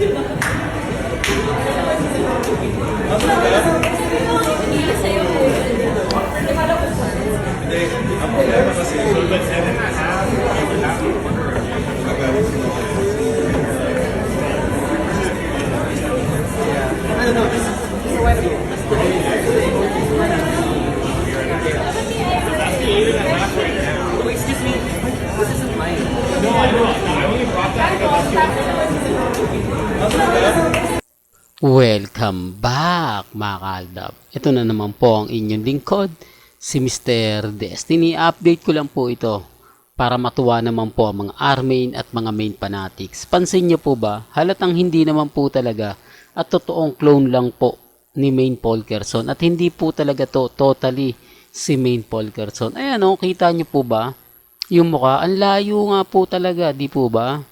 Excuse me, this isn't mine. No, I know. I only brought that because Welcome back mga kaaldab. Ito na naman po ang inyong lingkod, si Mr. Destiny. Update ko lang po ito para matuwa naman po ang mga armain at mga main fanatics. Pansin niyo po ba, halatang hindi naman po talaga at totoong clone lang po ni Main Polkerson at hindi po talaga to totally si Main Polkerson. Ayan o, kita niyo po ba? Yung mukha, ang layo nga po talaga, di po ba?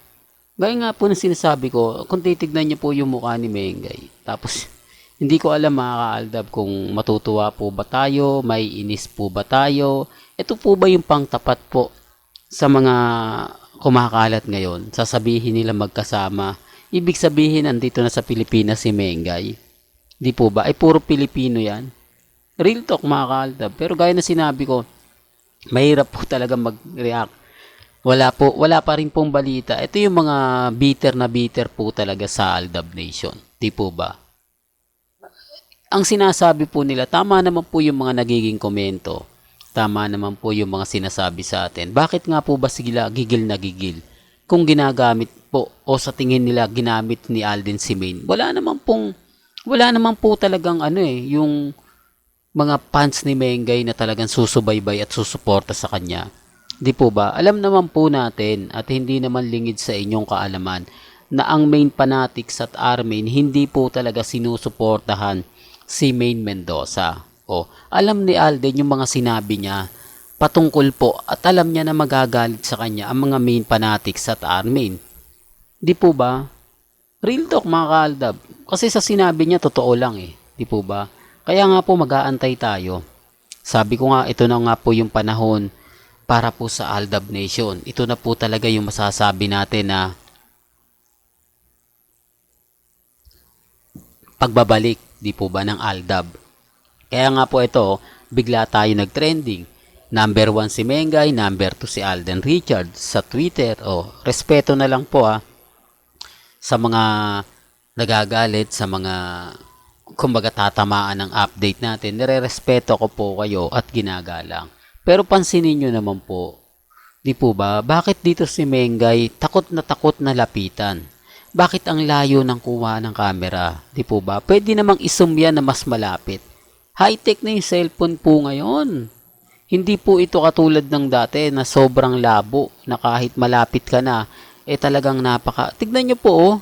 Gaya nga po ng sinasabi ko, kung titignan niyo po yung mukha ni Mengay, tapos hindi ko alam mga kaaldab kung matutuwa po ba tayo, may inis po ba tayo, ito po ba yung pangtapat po sa mga kumakalat ngayon, sasabihin nila magkasama, ibig sabihin andito na sa Pilipinas si Mengay, di po ba? Ay puro Pilipino yan. Real talk mga kaaldab, pero gaya na sinabi ko, mahirap po talaga mag-react wala po, wala pa rin pong balita. Ito yung mga bitter na bitter po talaga sa Aldab Nation. Di po ba? Ang sinasabi po nila, tama naman po yung mga nagiging komento. Tama naman po yung mga sinasabi sa atin. Bakit nga po ba sila gigil na gigil? Kung ginagamit po o sa tingin nila ginamit ni Alden si Main, wala naman pong, wala naman po talagang ano eh, yung mga fans ni Mengay na talagang susubaybay at susuporta sa kanya. Di po ba? Alam naman po natin at hindi naman lingid sa inyong kaalaman na ang main fanatics at Armin hindi po talaga sinusuportahan si Main Mendoza. O, alam ni Alden yung mga sinabi niya patungkol po at alam niya na magagalit sa kanya ang mga main fanatics at Armin. Di po ba? Real talk mga kaaldab. Kasi sa sinabi niya totoo lang eh. Di po ba? Kaya nga po mag-aantay tayo. Sabi ko nga ito na nga po yung panahon para po sa Aldab Nation. Ito na po talaga yung masasabi natin na pagbabalik, di po ba, ng Aldab. Kaya nga po ito, bigla tayo nag-trending. Number 1 si Mengay, number 2 si Alden Richards sa Twitter. O, respeto na lang po ah sa mga nagagalit, sa mga kumbaga tatamaan ng update natin. Nire-respeto ko po kayo at ginagalang. Pero pansinin nyo naman po, di po ba, bakit dito si Mengay takot na takot na lapitan? Bakit ang layo ng kuha ng camera? Di po ba? Pwede namang isum yan na mas malapit. High-tech na yung cellphone po ngayon. Hindi po ito katulad ng dati na sobrang labo na kahit malapit ka na, eh talagang napaka... Tignan nyo po oh,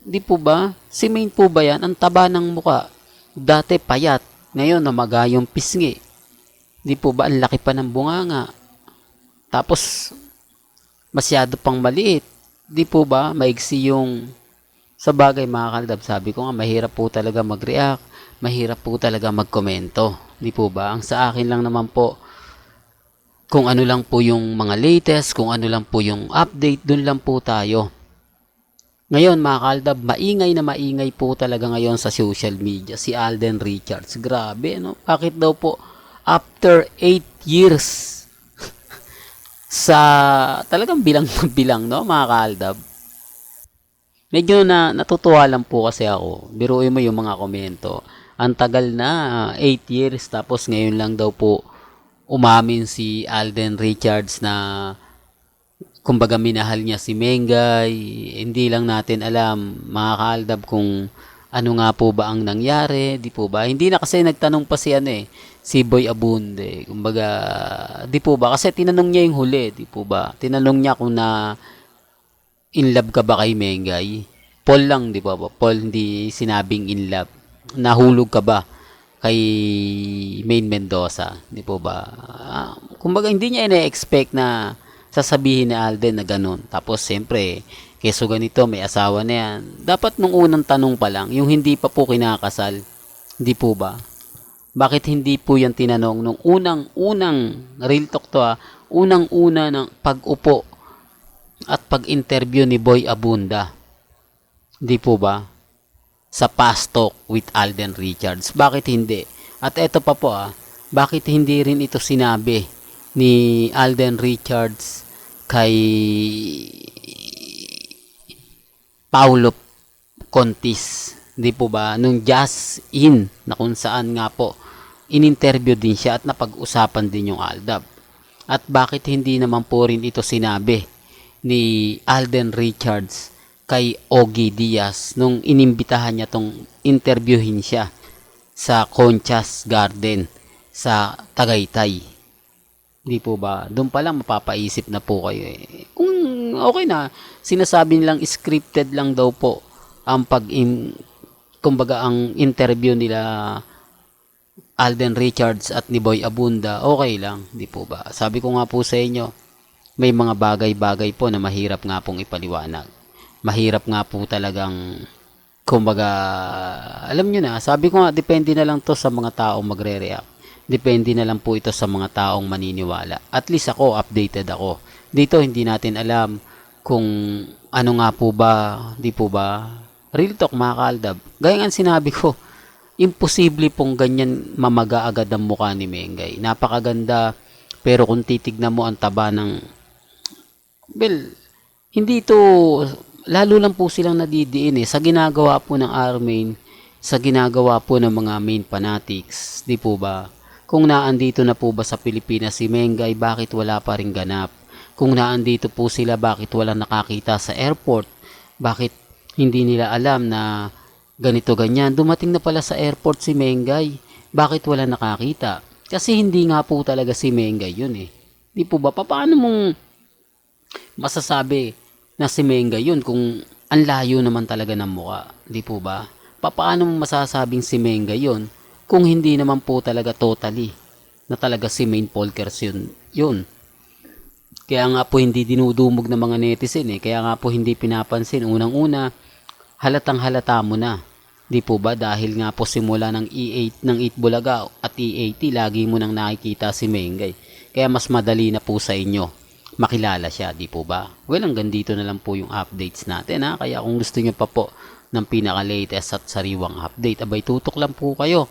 di po ba? Si Main po ba yan? Ang taba ng muka. Dati payat, ngayon namaga yung pisngi. Di po ba ang laki pa ng bunganga? Tapos masyado pang maliit. Di po ba maigsi yung sa bagay mga kaldab, sabi ko nga mahirap po talaga mag-react, mahirap po talaga magkomento. Di po ba? Ang sa akin lang naman po kung ano lang po yung mga latest, kung ano lang po yung update, dun lang po tayo. Ngayon mga kaldab, maingay na maingay po talaga ngayon sa social media si Alden Richards. Grabe, no? Bakit daw po after 8 years sa talagang bilang na bilang no mga kaaldab? Medyo na natutuwa lang po kasi ako. Biruin mo yung mga komento. Ang tagal na 8 years. Tapos ngayon lang daw po umamin si Alden Richards na kumbaga minahal niya si Mengay. Hindi lang natin alam mga kaaldab kung ano nga po ba ang nangyari, di po ba? Hindi na kasi nagtanong pa si ano eh, si Boy Abunde. Kumbaga, di po ba? Kasi tinanong niya yung huli, di po ba? Tinanong niya kung na in love ka ba kay Mengay? Paul lang, di po ba? Paul hindi sinabing in love. Nahulog ka ba kay Main Mendoza? Di po ba? Ah, kumbaga, hindi niya ina-expect na sasabihin ni Alden na ganun. Tapos, siyempre, keso ganito, may asawa na yan. Dapat nung unang tanong pa lang, yung hindi pa po kinakasal, hindi po ba? Bakit hindi po yan tinanong nung unang-unang, real talk to ah, unang-una ng pag-upo at pag-interview ni Boy Abunda? Di po ba? Sa Fast Talk with Alden Richards. Bakit hindi? At eto pa po ah, bakit hindi rin ito sinabi ni Alden Richards kay Paulo Contis? Di po ba? Nung Just In na kung saan nga po in-interview din siya at napag-usapan din yung Aldab. At bakit hindi naman po rin ito sinabi ni Alden Richards kay Ogie Diaz nung inimbitahan niya tong interviewin siya sa Conchas Garden sa Tagaytay. Di po ba? Doon pa lang mapapaisip na po kayo eh. Kung okay na, sinasabi nilang scripted lang daw po ang pag in, kumbaga ang interview nila Alden Richards at ni Boy Abunda, okay lang, di po ba? Sabi ko nga po sa inyo, may mga bagay-bagay po na mahirap nga pong ipaliwanag. Mahirap nga po talagang, kumbaga, alam nyo na, sabi ko nga, depende na lang to sa mga taong magre-react. Depende na lang po ito sa mga taong maniniwala. At least ako, updated ako. Dito, hindi natin alam kung ano nga po ba, di po ba, real talk mga kaaldab. Gaya nga sinabi ko, imposible pong ganyan mamaga agad ang mukha ni Mengay. Napakaganda, pero kung titignan mo ang taba ng, well, hindi ito, lalo lang po silang nadidiin eh, sa ginagawa po ng Armain, sa ginagawa po ng mga main fanatics, di po ba? Kung naandito na po ba sa Pilipinas si Mengay, bakit wala pa rin ganap? Kung naandito po sila, bakit wala nakakita sa airport? Bakit hindi nila alam na ganito ganyan? Dumating na pala sa airport si Mengay. Bakit wala nakakita? Kasi hindi nga po talaga si Mengay yun eh. Di po ba? Paano mong masasabi na si Mengay yun kung ang layo naman talaga ng mukha? Di po ba? Paano mo masasabing si Mengay yun kung hindi naman po talaga totally na talaga si Main Polkers yun, yun. Kaya nga po hindi dinudumog ng mga netizen eh. Kaya nga po hindi pinapansin. Unang-una, halatang halata mo na. Di po ba? Dahil nga po simula ng E8 ng 8 Bulaga at E80, lagi mo nang nakikita si Mengay. Kaya mas madali na po sa inyo makilala siya, di po ba? Well, hanggang dito na lang po yung updates natin ha. Kaya kung gusto niyo pa po ng pinaka-latest at sariwang update, abay tutok lang po kayo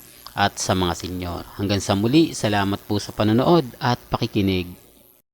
at sa mga senyor. Hanggang sa muli, salamat po sa panonood at pakikinig.